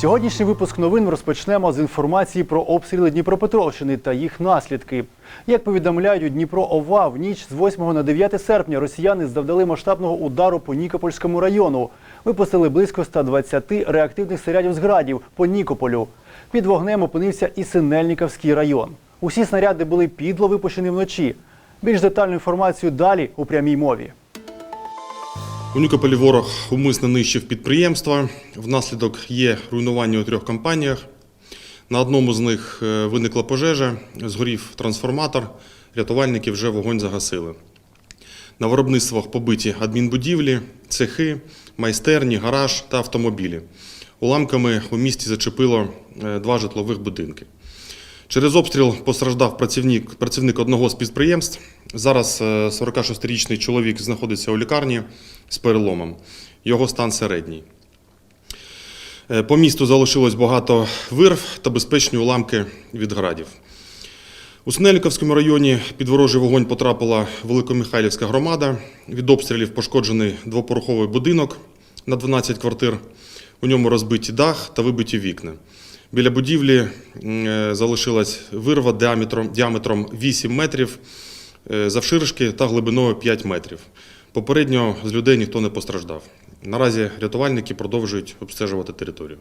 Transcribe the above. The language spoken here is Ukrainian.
Сьогоднішній випуск новин розпочнемо з інформації про обстріли Дніпропетровщини та їх наслідки. Як повідомляють у Дніпро ОВА, в ніч з 8 на 9 серпня росіяни завдали масштабного удару по Нікопольському району. Випустили близько 120 реактивних снарядів з градів по Нікополю. Під вогнем опинився і Синельниковський район. Усі снаряди були підло випущені вночі. Більш детальну інформацію далі у прямій мові. У Нікополі ворог умисно нищив підприємства. Внаслідок є руйнування у трьох компаніях. На одному з них е, виникла пожежа, згорів трансформатор, рятувальники вже вогонь загасили. На виробництвах побиті адмінбудівлі, цехи, майстерні, гараж та автомобілі. Уламками у місті зачепило е, два житлових будинки. Через обстріл постраждав працівник, працівник одного з підприємств. Зараз е, 46-річний чоловік знаходиться у лікарні з переломом. Його стан середній. Е, По місту залишилось багато вирв та безпечні уламки від градів. У Снеліковському районі під ворожий вогонь потрапила Великомихайлівська громада. Від обстрілів пошкоджений двопороховий будинок на 12 квартир. У ньому розбиті дах та вибиті вікна. Біля будівлі е, залишилась вирва діаметром, діаметром 8 метрів, е, завширшки та глибиною 5 метрів. Попередньо з людей ніхто не постраждав. Наразі рятувальники продовжують обстежувати територію.